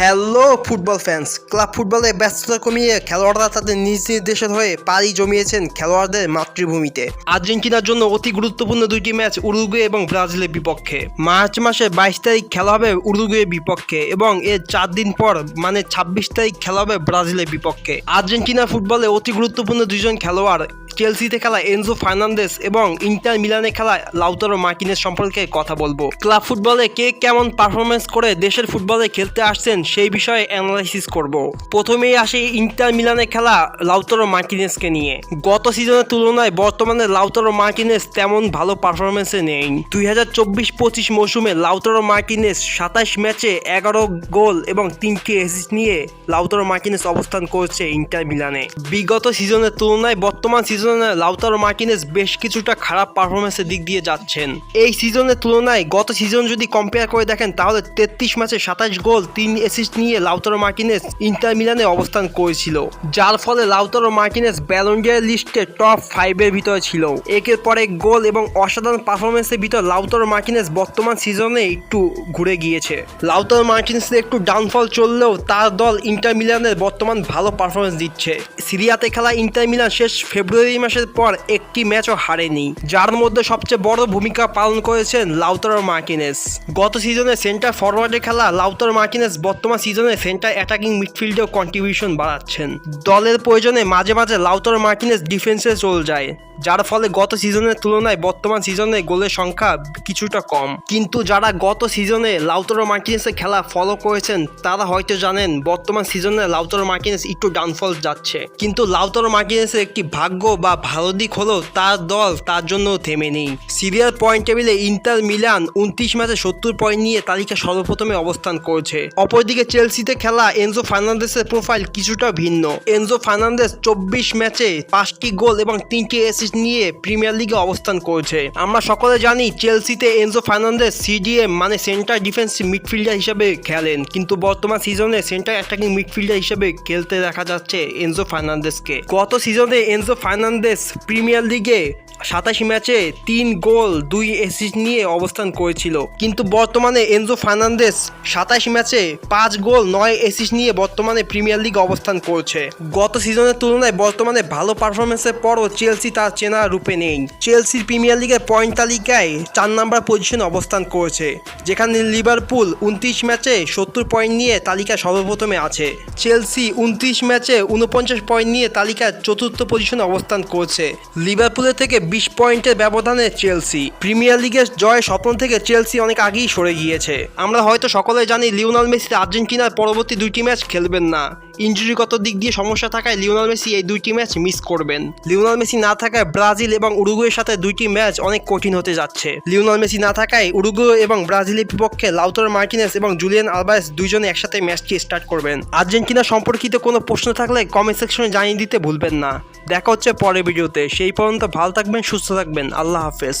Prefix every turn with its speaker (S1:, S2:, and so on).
S1: Hello football fans club ফুটবলে ব্যস্ততা কমিয়ে খেলোয়াড়রা তাদের নিজ নিজ দেশের হয়ে পাড়ি জমিয়েছেন খেলোয়াড়দের মাতৃভূমিতে। আর্জেন্টিনার জন্য অতি গুরুত্বপূর্ণ দুইটি ম্যাচ উরুগুয়ে এবং ব্রাজিলের বিপক্ষে। মার্চ মাসে বাইশ তারিখ খেলা হবে উরুগুয়ের বিপক্ষে এবং এর চার দিন পর মানে ছাব্বিশ তারিখ খেলা হবে ব্রাজিলের বিপক্ষে। আর্জেন্টিনা ফুটবলে অতি গুরুত্বপূর্ণ দুজন খেলোয়াড় চেলসিতে খেলা এনজো ফার্নান্দেস এবং ইন্টার মিলানে খেলা লাউতারো মার্কিনের সম্পর্কে কথা বলব। ক্লাব ফুটবলে কে কেমন পারফরমেন্স করে দেশের ফুটবলে খেলতে আসছেন সেই বিষয়ে অ্যানালাইসিস করব। প্রথমেই আসে ইন্টার মিলানে খেলা লাউতারো মার্কিনেসকে নিয়ে। গত সিজনের তুলনায় বর্তমানে লাউতারো মার্কিনেস তেমন ভালো পারফরমেন্সে নেই। দুই হাজার চব্বিশ পঁচিশ মৌসুমে লাউতারো মার্কিনেস সাতাশ ম্যাচে এগারো গোল এবং তিনটি অ্যাসিস্ট নিয়ে লাউতারো মার্কিনেস অবস্থান করছে ইন্টার মিলানে। বিগত সিজনের তুলনায় বর্তমান সিজনে লাউতারো মার্কিনেস বেশ কিছুটা খারাপ পারফরমেন্সের দিক দিয়ে যাচ্ছেন। এই সিজনের তুলনায় গত সিজন যদি কম্পেয়ার করে দেখেন, তাহলে তেত্রিশ ম্যাচে সাতাশ গোল, তিন অ্যাসিস্ট নিয়ে লাউতারো মার্কিনেস ইন্টার মিলানে অবস্থান করেছিল, যার ফলে লাউতারো মার্কিনেস ব্যালন্ডিয়ার লিস্টে টপ ফাইভের ভিতরে ছিল। একের পরে গোল এবং অসাধারণ পারফরমেন্সের ভিতর লাউতারো মার্কিনেস বর্তমান সিজনে একটু ঘুরে গিয়েছে। লাউতারো মার্কিনেসের একটু ডাউনফল চললেও তার দল ইন্টার মিলানের বর্তমান ভালো পারফরমেন্স দিচ্ছে। সিরিয়াতে খেলা ইন্টার মিলান শেষ ফেব্রুয়ারি মাসের পর একটি ম্যাচও হারেনি, যার মধ্যে সবচেয়ে বড় ভূমিকা পালন করেছেন লাউতারো মার্কিনেস। গত সিজনে সেন্টার ফরওয়ার্ডে খেলা লাউতারো মার্কিনেস বর্তমান সিজনে সেন্টার অ্যাটাকিং মিডফিল্ডেও কন্ট্রিবিউশন বাড়াচ্ছেন। দলের প্রয়োজনে মাঝে মাঝে লাউতারো মার্কিনেস ডিফেন্সে চলে যায়, যার ফলে গত সিজনের তুলনায় বর্তমান সিজনে গোলের সংখ্যা কিছুটা কম। কিন্তু যারা গত সিজনে লাউতারো মার্কিনেসের খেলা ফলো করেছেন, তারা হয়তো জানেন বর্তমান সিজনে লাউতারো মার্কিনেস একটু ডাউনফল যাচ্ছে। কিন্তু লাউতারো মার্কিনেসের একটি ভাগ্য বা ভালো দিক হলো তার দল তার জন্য থেমে নেই। সিরিয়াল পয়েন্ট টেবিলে ইন্টার মিলান উনত্রিশ ম্যাচে সত্তর পয়েন্ট নিয়ে তালিকা সর্বপ্রথমে অবস্থান করছে। অপরদিকে চেলসিতে খেলা এনজো ফার্নান্দেসের প্রোফাইল কিছুটা ভিন্ন। এনজো ফার্নান্দেস চব্বিশ ম্যাচে পাঁচটি গোল এবং তিনটি অ্যাসিস্ট নিয়ে প্রিমিয়ার লিগে অবস্থান করছে। আমরা সকলে জানি চেলসিতে এনজো ফার্নান্দেস সিডিএম মানে সেন্টার ডিফেন্স মিডফিল্ডার হিসেবে খেলেন। কিন্তু বর্তমান সিজনে সেন্টার অ্যাটাকিং মিডফিল্ডার হিসেবে খেলতে দেখা যাচ্ছে এনজো ফার্নান্দেসকে। গত সিজনে এনজো ফার্নান্দেস প্রিমিয়ার লিগে সাতাশি ম্যাচে তিন গোল, দুই অ্যাসিস্ট নিয়ে অবস্থান করেছিল। কিন্তু বর্তমানে এনজো ফার্নান্দেস সাতাশ ম্যাচে পাঁচ গোল, নয় অ্যাসিস্ট নিয়ে বর্তমানে প্রিমিয়ার লিগ অবস্থান করছে। গত সিজনের তুলনায় বর্তমানে ভালো পারফরমেন্সের পরও চেলসি তার চেনা রূপে নেই। চেলসির প্রিমিয়ার লিগের পয়েন্ট তালিকায় চার নাম্বার পজিশনে অবস্থান করেছে, যেখানে লিভারপুল উনত্রিশ ম্যাচে সত্তর পয়েন্ট নিয়ে তালিকা সর্বপ্রথমে আছে। চেলসি উনত্রিশ ম্যাচে উনপঞ্চাশ পয়েন্ট নিয়ে তালিকার চতুর্থ পজিশনে অবস্থান করছে। লিভারপুলের থেকে বিশ পয়েন্টের ব্যবধানে চেলসি। প্রিমিয়ার লিগের জয় স্বপ্ন থেকে চেলসি অনেক আগেই সরে গিয়েছে। আমরা হয়তো সকলে জানি লিওনাল মেসি আর্জেন্টিনার পরবর্তী দুইটি ম্যাচ খেলবেন না। ইঞ্জুরিগত দিক দিয়ে সমস্যা থাকায় লিওনাল মেসি এই দুইটি ম্যাচ মিস করবেন। লিওনাল মেসি না থাকায় ব্রাজিল এবং উরুগুয়ের সাথে দুইটি ম্যাচ অনেক কঠিন হতে যাচ্ছে। লিওনাল মেসি না থাকায় উরুগুয়ে এবং ব্রাজিলের বিপক্ষে লাউতর মার্টিনেস এবং জুলিয়ান আলবাস দুইজনে একসাথে ম্যাচটি স্টার্ট করবেন। আর্জেন্টিনা সম্পর্কিত কোনো প্রশ্ন থাকলে কমেন্ট সেকশনে জানিয়ে দিতে ভুলবেন না। দেখা হচ্ছে পরের ভিডিওতে। সেই পর্যন্ত ভালো থাকবেন সুস্থ থাকবেন। আল্লাহ হাফেজ।